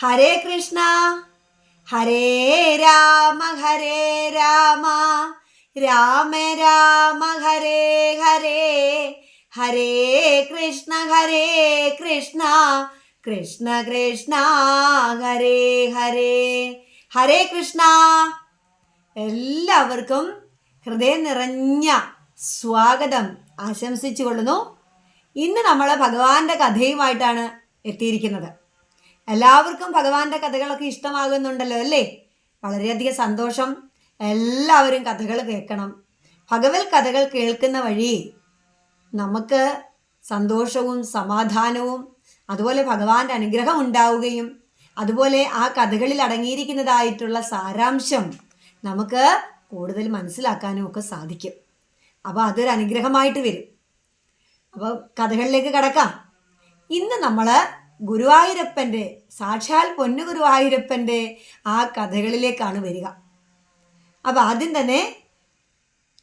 ഹരേ കൃഷ്ണ. ഹരേ രാമ ഹരേ രാമ. രാമ രാമ ഹരേ ഹരേ. ഹരേ കൃഷ്ണ ഹരേ കൃഷ്ണ. കൃഷ്ണ കൃഷ്ണ ഹരേ ഹരേ. ഹരേ കൃഷ്ണ. എല്ലാവർക്കും ഹൃദയം നിറഞ്ഞ സ്വാഗതം ആശംസിച്ചു കൊള്ളുന്നു ഇന്ന് നമ്മൾ ഭഗവാന്റെ കഥയുമായിട്ടാണ് എത്തിയിരിക്കുന്നത്. എല്ലാവർക്കും ഭഗവാന്റെ കഥകളൊക്കെ ഇഷ്ടമാകുന്നുണ്ടല്ലോ അല്ലേ? വളരെയധികം സന്തോഷം. എല്ലാവരും കഥകൾ കേൾക്കണം. ഭഗവത് കഥകൾ കേൾക്കുന്ന വഴി നമുക്ക് സന്തോഷവും സമാധാനവും അതുപോലെ ഭഗവാന്റെ അനുഗ്രഹം ഉണ്ടാവുകയും അതുപോലെ ആ കഥകളിൽ അടങ്ങിയിരിക്കുന്നതായിട്ടുള്ള സാരാംശം നമുക്ക് കൂടുതൽ മനസ്സിലാക്കാനും ഒക്കെ സാധിക്കും. അപ്പോൾ അതൊരു അനുഗ്രഹമായിട്ട് വരും. അപ്പോൾ കഥകളിലേക്ക് കടക്കാം. ഇന്ന് നമ്മൾ ഗുരുവായൂരപ്പന്റെ സാക്ഷാൽ പൊന്നു ഗുരുവായൂരപ്പന്റെ ആ കഥകളിലേക്കാണ് വരിക. അപ്പോൾ ആദ്യം തന്നെ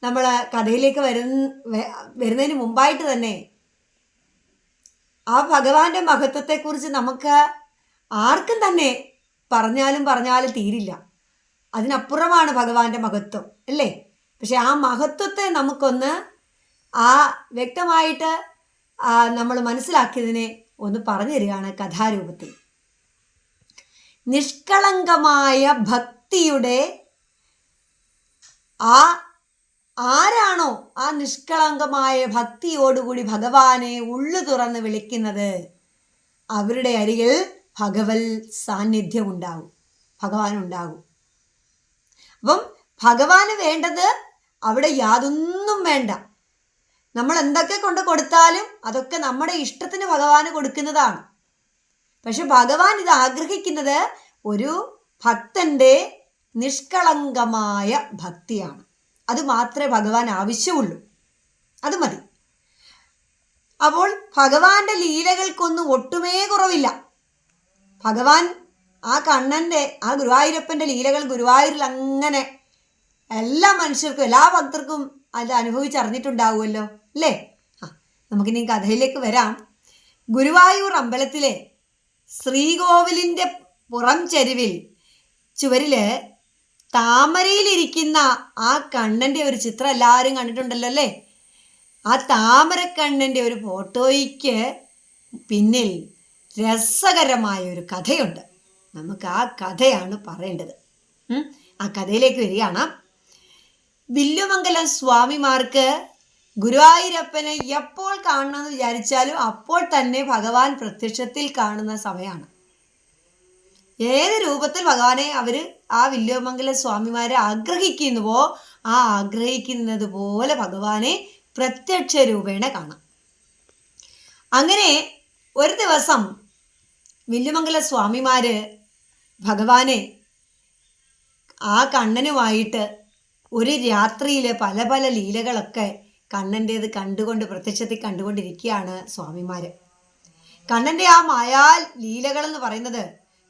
നമ്മൾ കഥയിലേക്ക് വരുന്ന വരുന്നതിന് മുമ്പായിട്ട് തന്നെ ആ ഭഗവാന്റെ മഹത്വത്തെക്കുറിച്ച് നമുക്ക് ആർക്കും തന്നെ പറഞ്ഞാലും പറഞ്ഞാലും തീരില്ല. അതിനപ്പുറമാണ് ഭഗവാന്റെ മഹത്വം അല്ലേ? പക്ഷെ ആ മഹത്വത്തെ നമുക്കൊന്ന് ആ വ്യക്തമായിട്ട് നമ്മൾ മനസ്സിലാക്കിയതിനെ ഒന്ന് പറഞ്ഞു തരികയാണ് കഥാരൂപത്തിൽ. നിഷ്കളങ്കമായ ഭക്തിയുടെ ആ ആരാണോ ആ നിഷ്കളങ്കമായ ഭക്തിയോടുകൂടി ഭഗവാനെ ഉള്ളു തുറന്ന് വിളിക്കുന്നത്? അവരുടെ അരികിൽ ഭഗവൽ സാന്നിധ്യം ഉണ്ടാകും ഭഗവാൻ ഉണ്ടാകും അപ്പം ഭഗവാന് വേണ്ടത് അവിടെ യാതൊന്നും വേണ്ട. നമ്മൾ എന്തൊക്കെ കൊണ്ട് കൊടുത്താലും അതൊക്കെ നമ്മുടെ ഇഷ്ടത്തിന് ഭഗവാന് കൊടുക്കുന്നതാണ്. പക്ഷെ ഭഗവാൻ ഇത് ആഗ്രഹിക്കുന്നത് ഒരു ഭക്തന്റെ നിഷ്കളങ്കമായ ഭക്തിയാണ്. അത് മാത്രമേ ഭഗവാൻ ആവശ്യമുള്ളൂ. അത് മതി. അപ്പോൾ ഭഗവാന്റെ ലീലകൾക്കൊന്നും ഒട്ടുമേ കുറവില്ല. ഭഗവാൻ ആ കണ്ണന്റെ ആ ഗുരുവായൂരപ്പന്റെ ലീലകൾ ഗുരുവായൂരിൽ അങ്ങനെ എല്ലാ മനുഷ്യർക്കും എല്ലാ ഭക്തർക്കും അത് അനുഭവിച്ചറിഞ്ഞിട്ടുണ്ടാവുമല്ലോ. അല്ലേ ആ നമുക്കിനി കഥയിലേക്ക് വരാം. ഗുരുവായൂർ അമ്പലത്തിലെ ശ്രീകോവിലിന്റെ പുറം ചെരുവിൽ ചുവരിൽ താമരയിലിരിക്കുന്ന ആ കണ്ണന്റെ ഒരു ചിത്രം എല്ലാവരും കണ്ടിട്ടുണ്ടല്ലോ അല്ലേ? ആ താമരക്കണ്ണന്റെ ഒരു ഫോട്ടോയ്ക്ക് പിന്നിൽ രസകരമായ ഒരു കഥയുണ്ട്. നമുക്ക് ആ കഥയാണ് പറയേണ്ടത്. ആ കഥയിലേക്ക് വരികയാണ്. വില്ലുമംഗലം സ്വാമിമാർക്ക് ഗുരുവായൂരപ്പനെ എപ്പോൾ കാണണമെന്ന് വിചാരിച്ചാലും അപ്പോൾ തന്നെ ഭഗവാൻ പ്രത്യക്ഷത്തിൽ കാണുന്ന സമയമാണ്. ഏത് രൂപത്തിൽ ഭഗവാനെ അവർ ആ വില്ലുവമംഗല സ്വാമിമാരെ ആഗ്രഹിക്കുന്നുവോ ആ ആഗ്രഹിക്കുന്നത് പോലെ ഭഗവാനെ പ്രത്യക്ഷ രൂപേണ കാണാം. അങ്ങനെ ഒരു ദിവസം വില്ലുമംഗല സ്വാമിമാര് ഭഗവാനെ ആ കണ്ണനുമായിട്ട് ഒരു രാത്രിയിൽ പല പല ലീലകളൊക്കെ കണ്ണന്റേത് കണ്ടുകൊണ്ട് പ്രത്യക്ഷത്തിൽ കണ്ടുകൊണ്ടിരിക്കുകയാണ് സ്വാമിമാർ കണ്ണന്റെ ആ മായാ ലീലകളെന്ന് പറയുന്നത്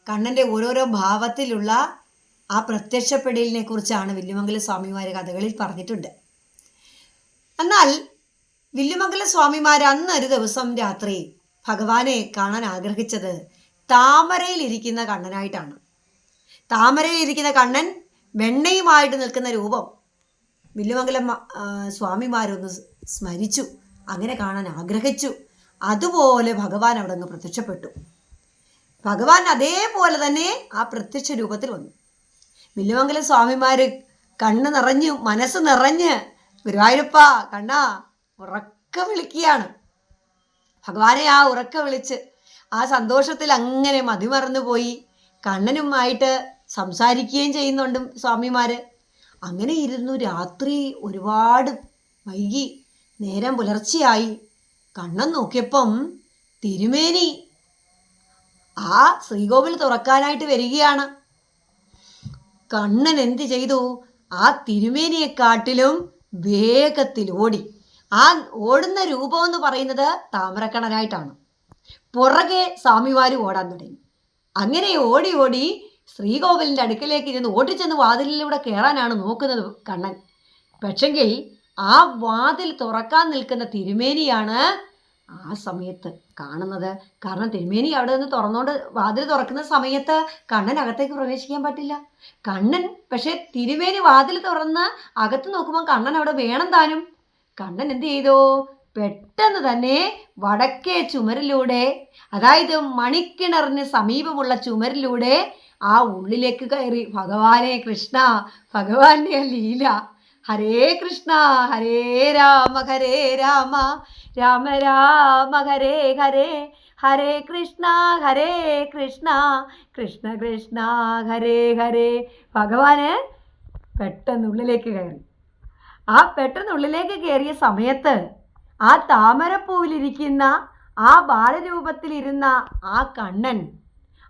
കണ്ണന്റെ ഓരോരോ ഭാവത്തിലുള്ള ആ പ്രത്യക്ഷപ്പെടലിനെ കുറിച്ചാണ് വില്ലുമംഗല സ്വാമിമാർ കഥകളിൽ പറഞ്ഞിട്ടുണ്ട്. എന്നാൽ വില്ലുമംഗല സ്വാമിമാർ അന്ന് ഒരു ദിവസം രാത്രി ഭഗവാനെ കാണാൻ ആഗ്രഹിച്ചത് താമരയിൽ താമരയിലിരിക്കുന്ന കണ്ണനായിട്ടാണ്. താമരയിലിരിക്കുന്ന കണ്ണൻ വെണ്ണയുമായിട്ട് നിൽക്കുന്ന രൂപം വില്ലുമംഗലം സ്വാമിമാരൊന്ന് സ്മരിച്ചു. അങ്ങനെ കാണാൻ ആഗ്രഹിച്ചു. അതുപോലെ ഭഗവാൻ അവിടെ അങ്ങ് പ്രത്യക്ഷപ്പെട്ടു. ഭഗവാൻ അതേപോലെ തന്നെ ആ പ്രത്യക്ഷ രൂപത്തിൽ വന്നു. വില്ലുമംഗലം സ്വാമിമാര് കണ്ണ് നിറഞ്ഞു മനസ്സ് നിറഞ്ഞ് ഗുരുവായൂരപ്പ കണ്ണാ ഉറക്ക വിളിക്കുകയാണ്. ഭഗവാനെ ആ ഉറക്ക വിളിച്ച് ആ സന്തോഷത്തിൽ അങ്ങനെ മതിമറന്നു പോയി കണ്ണനുമായിട്ട് സംസാരിക്കുകയും ചെയ്യുന്നുണ്ട് സ്വാമിമാര്. അങ്ങനെ ഇരുന്നു രാത്രി ഒരുപാട് വൈകി നേരം പുലർച്ചയായി. കണ്ണം നോക്കിയപ്പം തിരുമേനി ആ ശ്രീകോവിൽ തുറക്കാനായിട്ട് വരികയാണ്. കണ്ണൻ എന്ത് ചെയ്തു? ആ തിരുമേനിയെക്കാട്ടിലും വേഗത്തിൽ ഓടി. ആ ഓടുന്ന രൂപം എന്ന് പറയുന്നത് താമരക്കണനായിട്ടാണ് പുറകെ സ്വാമിമാര് ഓടാൻ തുടങ്ങി. അങ്ങനെ ഓടി ഓടി ശ്രീകോവിലിന്റെ അടുക്കലേക്ക് ഇരുന്ന് ഓടിച്ചെന്ന് വാതിലിലൂടെ കയറാനാണ് നോക്കുന്നത് കണ്ണൻ. പക്ഷെങ്കിൽ ആ വാതിൽ തുറക്കാൻ നിൽക്കുന്ന തിരുമേനിയാണ് ആ സമയത്ത് കാണുന്നത്. കാരണം തിരുമേനി അവിടെ നിന്ന് തുറന്നുകൊണ്ട് വാതിൽ തുറക്കുന്ന സമയത്ത് കണ്ണൻ അകത്തേക്ക് പ്രവേശിക്കാൻ പറ്റില്ല. കണ്ണൻ പക്ഷേ തിരുമേനി വാതിൽ തുറന്ന് അകത്ത് നോക്കുമ്പോൾ കണ്ണൻ അവിടെ വേണം താനും. കണ്ണൻ എന്ത് ചെയ്തു? പെട്ടെന്ന് തന്നെ വടക്കേ ചുമരിലൂടെ അതായത് മണിക്കിണറിന് സമീപമുള്ള ചുമരിലൂടെ ആ ഉള്ളിലേക്ക് കയറി ഭഗവാനെ കൃഷ്ണ ഭഗവാന്റെ ലീല ഹരേ കൃഷ്ണ ഹരേ രാമ ഹരേ രാമ രാമ രാമ ഹരേ ഹരേ ഹരേ കൃഷ്ണ ഹരേ കൃഷ്ണ കൃഷ്ണ കൃഷ്ണ ഹരേ ഹരേ. ഭഗവാന് പെട്ടെന്നുള്ളിലേക്ക് കയറി. ആ പെട്ടെന്നുള്ളിലേക്ക് കയറിയ സമയത്ത് ആ താമരപ്പൂവിലിരിക്കുന്ന ആ ബാലരൂപത്തിലിരുന്ന ആ കണ്ണൻ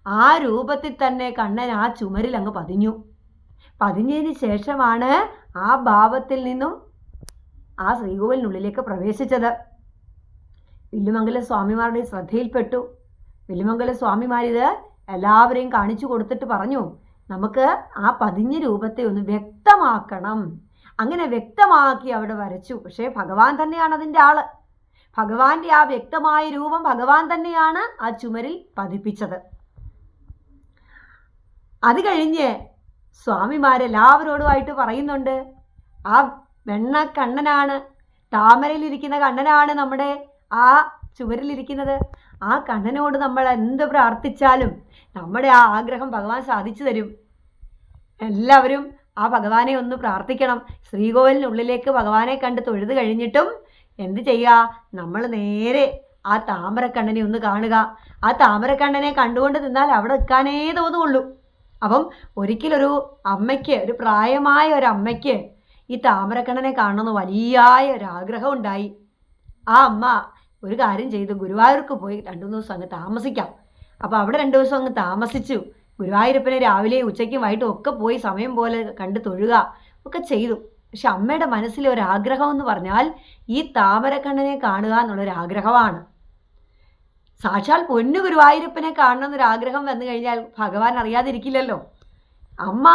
ആ രൂപത്തിൽ തന്നെ കണ്ണൻ ആ ചുമരിൽ അങ്ങ് പതിഞ്ഞു. പതിഞ്ഞതിന് ശേഷമാണ് ആ ഭാവത്തിൽ നിന്നും ആ ശ്രീകോവിലിനുള്ളിലേക്ക് പ്രവേശിച്ചത്. വില്ലുമംഗല സ്വാമിമാരുടെ ശ്രദ്ധയിൽപ്പെട്ടു. വില്ലുമംഗല സ്വാമിമാരിത് എല്ലാവരെയും കാണിച്ചു കൊടുത്തിട്ട് പറഞ്ഞു നമുക്ക് ആ പതിഞ്ഞ രൂപത്തെ ഒന്ന് വ്യക്തമാക്കണം. അങ്ങനെ വ്യക്തമാക്കി അവിടെ വരച്ചു. പക്ഷേ ഭഗവാൻ തന്നെയാണ് അതിന്റെ ആൾ. ഭഗവാന്റെ ആ വ്യക്തമായ രൂപം ഭഗവാൻ തന്നെയാണ് ആ ചുമരിൽ പതിപ്പിച്ചത്. അത് കഴിഞ്ഞ് സ്വാമിമാരെല്ലാവരോടുമായിട്ട് പറയുന്നുണ്ട് ആ വെണ്ണ കണ്ണനാണ് താമരയിലിരിക്കുന്ന കണ്ണനാണ് നമ്മുടെ ആ ചുവരിലിരിക്കുന്നത് ആ കണ്ണനോട് നമ്മൾ എന്ത് പ്രാർത്ഥിച്ചാലും നമ്മുടെ ആ ആഗ്രഹം ഭഗവാൻ സാധിച്ചു തരും. എല്ലാവരും ആ ഭഗവാനെ ഒന്ന് പ്രാർത്ഥിക്കണം. ശ്രീകോവിലിനുള്ളിലേക്ക് ഭഗവാനെ കണ്ട് തൊഴുത് കഴിഞ്ഞിട്ടും എന്ത് ചെയ്യുക? നമ്മൾ നേരെ ആ താമരക്കണ്ണനെ ഒന്ന് കാണുക. ആ താമരക്കണ്ണനെ കണ്ടുകൊണ്ട് നിന്നാൽ അവിടെ നിൽക്കാനേ തോന്നുള്ളൂ അപ്പം ഒരിക്കലൊരു അമ്മയ്ക്ക് ഒരു പ്രായമായ ഒരു അമ്മയ്ക്ക് ഈ താമരക്കണ്ണനെ കാണണമെന്ന് വലിയായ ഒരാഗ്രഹം ഉണ്ടായി. ആ അമ്മ ഒരു കാര്യം ചെയ്തു. ഗുരുവായൂർക്ക് പോയി. രണ്ടു മൂന്ന് ദിവസം അങ്ങ് താമസിക്കാം. അപ്പോൾ അവിടെ രണ്ടു ദിവസം അങ്ങ് താമസിച്ചു. ഗുരുവായൂരപ്പനെ രാവിലെ ഉച്ചയ്ക്കും വൈകിട്ടും ഒക്കെ പോയി സമയം പോലെ കണ്ട് തൊഴുക ഒക്കെ ചെയ്തു. പക്ഷെ അമ്മയുടെ മനസ്സിലെ ഒരാഗ്രഹം എന്ന് പറഞ്ഞാൽ ഈ താമരക്കണ്ണനെ കാണുക എന്നുള്ളൊരാഗ്രഹമാണ് സാക്ഷാൽ പൊന്നു ഗുരുവായൂരപ്പനെ കാണണം എന്നൊരാഗ്രഹം വന്നു കഴിഞ്ഞാൽ ഭഗവാൻ അറിയാതിരിക്കില്ലല്ലോ. അമ്മ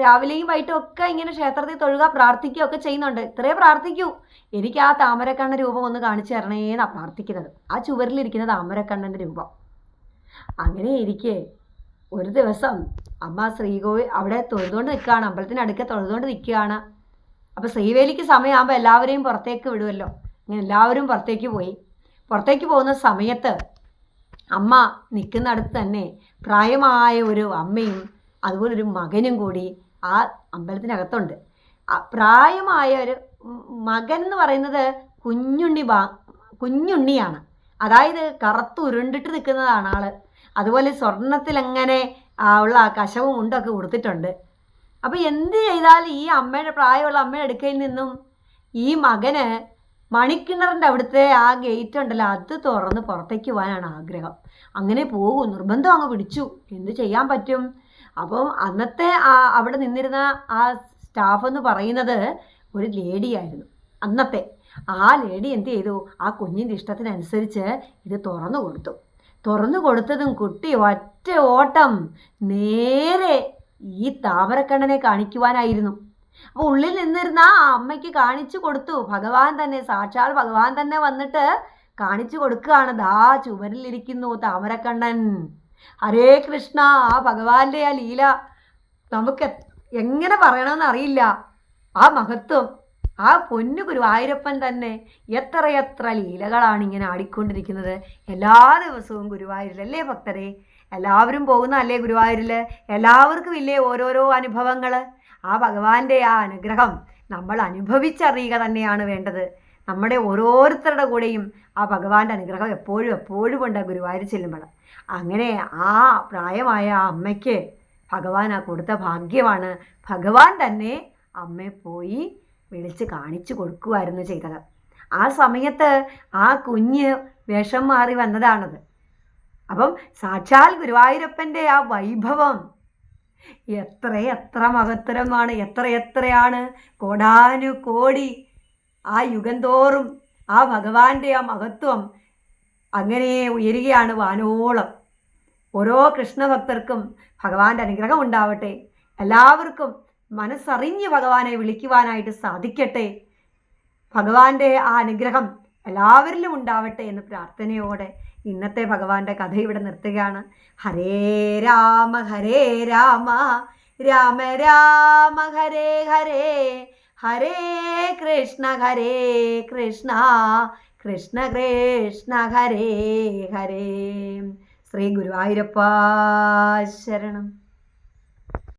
രാവിലെയും വൈകിട്ടും ഒക്കെ ഇങ്ങനെ ക്ഷേത്രത്തിൽ തൊഴുക പ്രാർത്ഥിക്കുക ഒക്കെ ചെയ്യുന്നുണ്ട്. ഇത്രേ പ്രാർത്ഥിക്കൂ. എനിക്ക് ആ താമരക്കണ്ണ രൂപം ഒന്ന് കാണിച്ചു തരണേന്നാണ് പ്രാർത്ഥിക്കുന്നത്. ആ ചുവരിലിരിക്കുന്ന താമരക്കണ്ണന്റെ രൂപം. അങ്ങനെ ഇരിക്കെ ഒരു ദിവസം അമ്മ ശ്രീകോവിൽ അവിടെ തൊഴുതുകൊണ്ട് നിൽക്കുകയാണ് അമ്പലത്തിനടുക്കെ തൊഴുതുകൊണ്ട് നിൽക്കുകയാണ് അപ്പോൾ ശ്രീവേലിക്ക് സമയമാകുമ്പോൾ എല്ലാവരെയും പുറത്തേക്ക് വിടുമല്ലോ ഇങ്ങനെ എല്ലാവരും പുറത്തേക്ക് പോയി. പുറത്തേക്ക് പോകുന്ന സമയത്ത് അമ്മ നിൽക്കുന്നിടത്ത് തന്നെ പ്രായമായ ഒരു അമ്മയും അതുപോലെ ഒരു മകനും കൂടി ആ അമ്പലത്തിനകത്തുണ്ട്. പ്രായമായ ഒരു മകൻ എന്ന് പറയുന്നത് കുഞ്ഞുണ്ണി ബാ കുഞ്ഞുണ്ണിയാണ്. അതായത് കറുത്ത് ഉരുണ്ടിട്ട് നിൽക്കുന്നതാണ് ആൾ. അതുപോലെ സ്വർണത്തിൽ അങ്ങനെ ഉള്ള കശവും ഉണ്ടൊക്കെ കൊടുത്തിട്ടുണ്ട് അപ്പോൾ എന്ത് ചെയ്താലും ഈ അമ്മയുടെ പ്രായമുള്ള അമ്മയുടെ അടുക്കയിൽ നിന്നും ഈ മകന് മണിക്കിണറിന്റെ അവിടുത്തെ ആ ഗേറ്റ് ഉണ്ടല്ലോ അത് തുറന്ന് പുറത്തേക്ക് പോകാനാണ് ആഗ്രഹം. അങ്ങനെ പോകും. നിർബന്ധം അങ്ങ് പിടിച്ചു. എന്ത് ചെയ്യാൻ പറ്റും? അപ്പം അന്നത്തെ ആ അവിടെ നിന്നിരുന്ന ആ സ്റ്റാഫ് എന്ന് പറയുന്നത് ഒരു ലേഡിയായിരുന്നു അന്നത്തെ ആ ലേഡി എന്ത് ചെയ്തു? ആ കുഞ്ഞിന്റെ ഇഷ്ടത്തിനനുസരിച്ച് ഇത് തുറന്നു കൊടുത്തു. തുറന്നു കൊടുത്തതും കുട്ടി ഒറ്റ ഓട്ടം നേരെ ഈ താമരക്കണ്ണനെ കാണിക്കുവാനായിരുന്നു. അപ്പോൾ ഉള്ളിൽ നിന്നിരുന്ന ആ അമ്മയ്ക്ക് കാണിച്ചു കൊടുത്തു. ഭഗവാൻ തന്നെ സാക്ഷാൽ ഭഗവാൻ തന്നെ വന്നിട്ട് കാണിച്ചു കൊടുക്കുകയാണ്. ദാ ചുവരിലിരിക്കുന്നു താമരക്കണ്ണൻ. ഹരേ കൃഷ്ണ ആ ഭഗവാന്റെ ആ ലീല. നമുക്ക് എങ്ങനെ പറയണമെന്ന് അറിയില്ല. ആ മഹത്വം. ആ പൊന്നു ഗുരുവായൂരപ്പൻ തന്നെ എത്രയെത്ര ലീലകളാണ് ഇങ്ങനെ ആടിക്കൊണ്ടിരിക്കുന്നത്. എല്ലാ ദിവസവും ഗുരുവായൂരിലല്ലേ ഭക്തരെ? എല്ലാവരും പോകുന്ന അല്ലേ ഗുരുവായൂരിൽ എല്ലാവർക്കും ഇല്ലേ ഓരോരോ അനുഭവങ്ങൾ ആ ഭഗവാന്റെ ആ അനുഗ്രഹം നമ്മൾ അനുഭവിച്ചറിയുക തന്നെയാണ് വേണ്ടത്. നമ്മുടെ ഓരോരുത്തരുടെ കൂടെയും ആ ഭഗവാന്റെ അനുഗ്രഹം എപ്പോഴും എപ്പോഴും ഉണ്ട് ഗുരുവായൂർ ചെല്ലുമ്പോൾ. അങ്ങനെ ആ പ്രായമായ ആ അമ്മയ്ക്ക് ഭഗവാൻ ആ കൊടുത്ത ഭാഗ്യമാണ്. ഭഗവാൻ തന്നെ അമ്മയെ പോയി വിളിച്ച് കാണിച്ചു കൊടുക്കുമായിരുന്നു ചെയ്തത്. ആ സമയത്ത് ആ കുഞ്ഞ് വേഷം മാറി വന്നതാണത്. അപ്പം സാക്ഷാൽ ഗുരുവായൂരപ്പന്റെ ആ വൈഭവം എത്ര എത്ര മഹത്തരമാണ് എത്ര എത്രയാണ് കോടാനു കോടി ആ യുഗന്തോറും തോറും ആ ഭഗവാന്റെ ആ മഹത്വം അങ്ങനെ ഉയരുകയാണ് വാനോളം. ഓരോ കൃഷ്ണഭക്തർക്കും ഭഗവാന്റെ അനുഗ്രഹം ഉണ്ടാവട്ടെ. എല്ലാവർക്കും മനസ്സറിഞ്ഞ് ഭഗവാനെ വിളിക്കുവാനായിട്ട് സാധിക്കട്ടെ. ഭഗവാന്റെ ആ അനുഗ്രഹം എല്ലാവരിലും ഉണ്ടാവട്ടെ എന്ന് പ്രാർത്ഥനയോടെ ഇന്നത്തെ ഭഗവാന്റെ കഥ ഇവിടെ നിർത്തുകയാണ്. ഹരേ രാമ ഹരേ രാമ രാമ രാമ ഹരേ ഹരേ ഹരേ കൃഷ്ണ ഹരേ കൃഷ്ണ കൃഷ്ണ കൃഷ്ണ ഹരേ ഹരേ. ശ്രീ ഗുരുവായൂരപ്പ ശരണം.